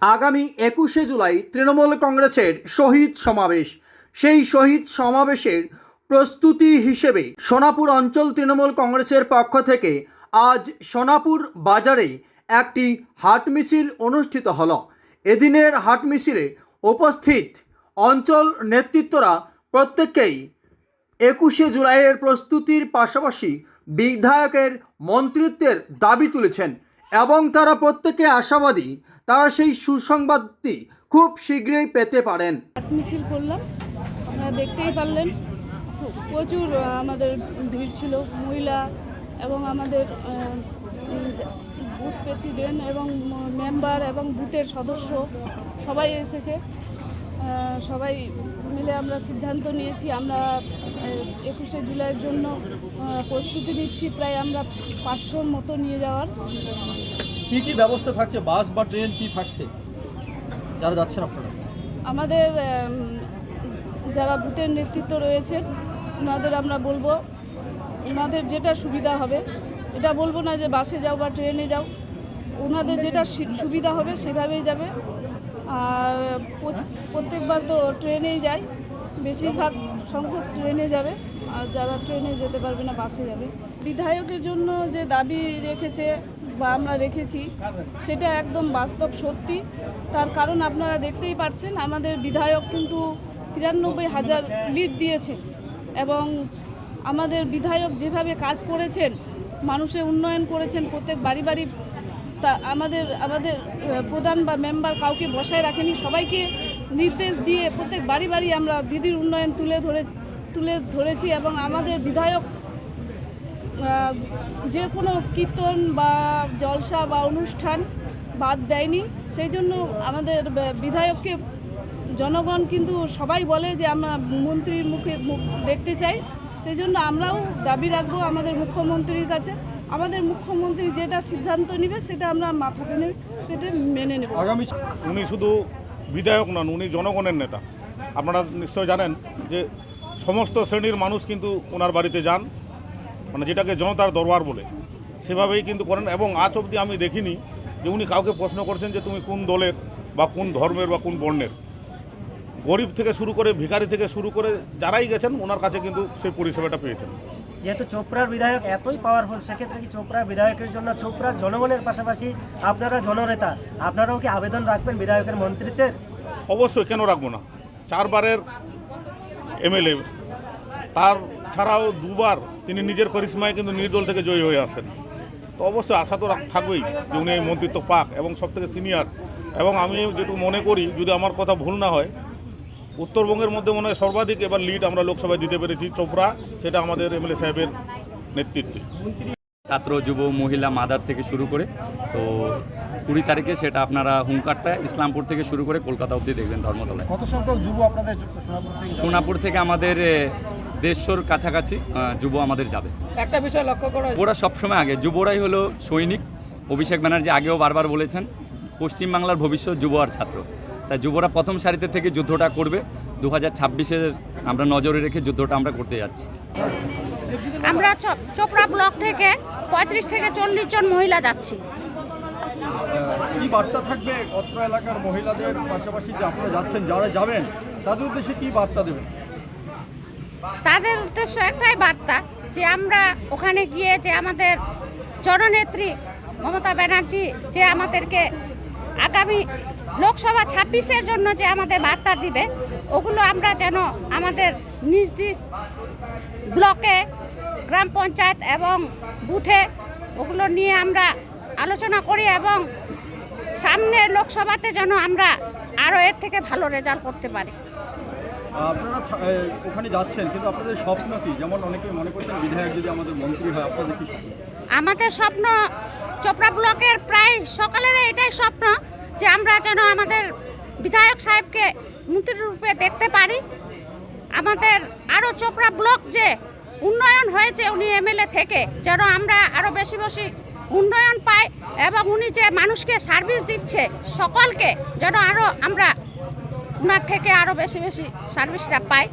আগামী একুশে জুলাই তৃণমূল কংগ্রেসের শহীদ সমাবেশ। সেই শহীদ সমাবেশের প্রস্তুতি হিসেবে সোনাপুর অঞ্চল তৃণমূল কংগ্রেসের পক্ষ থেকে আজ সোনাপুর বাজারে একটি হাট মিছিল অনুষ্ঠিত হল। এদিনের হাট মিছিলে উপস্থিত অঞ্চল নেতৃত্বরা প্রত্যেককেই একুশে জুলাইয়ের প্রস্তুতির পাশাপাশি বিধায়কের মন্ত্রিত্বের দাবি তুলেছেন এবং তারা প্রত্যেকে আশাবাদী তারা সেই সুসংবাদটি খুব শীঘ্রই পেতে পারেন। মিছিল করলাম। আপনারা দেখতেই পারলেন, প্রচুর আমাদের ভিড় ছিল, মহিলা এবং আমাদের বুথ প্রেসিডেন্ট এবং মেম্বার এবং বুথের সদস্য সবাই এসেছে। সবাই মিলে আমরা সিদ্ধান্ত নিয়েছি আমরা একুশে জুলাইয়ের জন্য প্রস্তুতি নিচ্ছি প্রায় আমরা পাঁচশোর মতো নিয়ে যাওয়ার। কি কি ব্যবস্থা থাকছে? বাস বা ট্রেন কি থাকছে? যারা যাচ্ছেন আপনারা। আমাদের যারা বুথের নেতৃত্ব রয়েছেন ওনাদের আমরা বলব ওনাদের যেটা সুবিধা হবে এটা বলব না যে বাসে যাও বা ট্রেনে যাও ওনাদের যেটা সুবিধা হবে সেভাবেই যাবে। আর প্রত- প্রত্যেকবার তো ট্রেনেই যায় বেশিরভাগ সংখ্যক ট্রেনে যাবে। আর যারা ট্রেনে যেতে পারবে না, বাসে যাবে। বিধায়কের জন্য যে দাবি রেখেছে বা আমরা রেখেছি, সেটা একদম বাস্তব সত্যি। তার কারণ আপনারা দেখতেই পাচ্ছেন আমাদের বিধায়ক কিন্তু তিরানব্বই হাজার লিড দিয়েছে এবং আমাদের বিধায়ক যেভাবে কাজ করেছেন মানুষের উন্নয়ন করেছেন, প্রত্যেক বাড়ি বাড়ি তা আমাদের আমাদের প্রধান বা মেম্বার কাউকে বসায় রাখেনি, সবাইকে নির্দেশ দিয়ে প্রত্যেক বাড়ি বাড়ি আমরা দিদির উন্নয়ন তুলে ধরে, তুলে ধরেছি এবং আমাদের বিধায়ক যে কোনো কীর্তন বা জলসা বা অনুষ্ঠান বাদ দেয়নি। সেই জন্য আমাদের বিধায়ককে, জনগণ কিন্তু সবাই বলে যে আমরা মন্ত্রীর মুখে মুখ দেখতে চাই। সেই জন্য আমরাও দাবি রাখব আমাদের মুখ্যমন্ত্রীর কাছে। আমাদের মুখ্যমন্ত্রী যেটা সিদ্ধান্ত নেবে সেটা আমরা মাথা টেনে পেটে মেনে নেব। আগামী উনি শুধু বিধায়ক নন, উনি জনগণের নেতা। আপনারা নিশ্চয় জানেন যে সমস্ত শ্রেণির মানুষ কিন্তু ওনার বাড়িতে যান মানে যেটাকে জনতার দরবার বলে, সেভাবেই কিন্তু করেন এবং আজ অবধি আমি দেখিনি যে উনি কাউকে প্রশ্ন করছেন যে তুমি কোন দলের বা কোন ধর্মের বা কোন বর্ণের। গরিব থেকে শুরু করে ভিখারি থেকে শুরু করে যারাই গেছেন, ওনার কাছে কিন্তু সেই পরিষেবাটা পেয়েছেন। যেহেতু চোপড়ার বিধায়ক এতই পাওয়ারফুল সেক্ষেত্রে কি চোপড়ার বিধায়কের জন্য চোপড়ার জনগণের পাশাপাশি আপনারা জননেতা, আপনারাও কি আবেদন রাখবেন বিধায়কের মন্ত্রিত্বের অবশ্যই, কেন রাখব না? চারবারের এমএলএ, তার ছাড়াও দুবার তিনি নিজের করিশ্মায় কিন্তু নির্দল থেকে জয়ী হয়ে আসেন তো অবশ্যই আশা তো থাকবেই যে উনি এই মন্ত্রিত্ব পাক এবং সব থেকে সিনিয়র এবং আমি যেটুকু মনে করি, যদি আমার কথা ভুল না হয় উত্তরবঙ্গের মধ্যে মনে হয় সর্বাধিক এবার লিড আমরা লোকসভায় দিতে পেরেছি চোপড়া সেটা আমাদের এমএলএ সাহেবের নেতৃত্বে। ছাত্র যুব মহিলা মাদার থেকে শুরু করে তো কুড়ি তারিখে সেটা আপনারা হুঙ্কারটা ইসলামপুর থেকে শুরু করে কলকাতা অবধি দেখবেন ধর্মতলায়। কত সংখ্যক যুব আপনাদের সোনাপুর থেকে? আমাদের দেড়শোর কাছাকাছি যুব আমাদের যাবে। একটা বিষয় লক্ষ্য করা ওরা সবসময় আগে যুবরাই হলো সৈনিক। অভিষেক ব্যানার্জি আগেও বারবার বলেছেন পশ্চিমবাংলার ভবিষ্যৎ যুব আর ছাত্র। তাই যুবরা প্রথম সারিতে থেকে যুদ্ধটা করবে। দু হাজার ছাব্বিশের আমরা নজরে রেখে যুদ্ধটা আমরা করতে যাচ্ছি। আমরা চ- চোপড়া ব্লক থেকে পঁয়ত্রিশ থেকে চল্লিশ জন মহিলা যাচ্ছি। কি বার্তা থাকবে অত্র এলাকার মহিলাদের পাশাপাশি যে আপনারা যাচ্ছেন যারা যাবেন তাদের উদ্দেশ্যে কি বার্তা দেবেন? তাদের উদ্দেশ্য একটাই বার্তা যে আমরা ওখানে গিয়ে যে আমাদের জননেত্রী মমতা ব্যানার্জি যে আমাদেরকে আগামী লোকসভা ছাব্বিশের জন্য যে আমাদের বার্তা দিবে ওগুলো আমরা যেন আমাদের নিজ নিজ ব্লকে গ্রাম পঞ্চায়েত এবং বুথে ওগুলো নিয়ে আমরা আলোচনা করি এবং সামনে লোকসভাতে যেন আমরা আরও এর থেকে ভালো রেজাল্ট করতে পারি। আপনারা ওখানে যাচ্ছেন কিন্তু আপনাদের স্বপ্ন কি? যেমন অনেকে মনে করছেন বিধায়ক যদি আমাদের মন্ত্রী হয় আপনাদের কি আমাদের স্বপ্ন চোপড়া ব্লকের প্রায় সকালের এটাই স্বপ্ন যে আমরা যেন আমাদের বিধায়ক সাহেবকে মন্ত্রী রূপে দেখতে পারি। আমাদের আরও চোপড়া ব্লক যে উন্নয়ন হয়েছে উনি এমএলএ থেকে, যেন আমরা আরও বেশি বেশি উন্নয়ন পাই এবং উনি যে মানুষকে সার্ভিস দিচ্ছে সকলকে, যেন আরও আমরা ওনার থেকে আরও বেশি বেশি সার্ভিসটা পাই।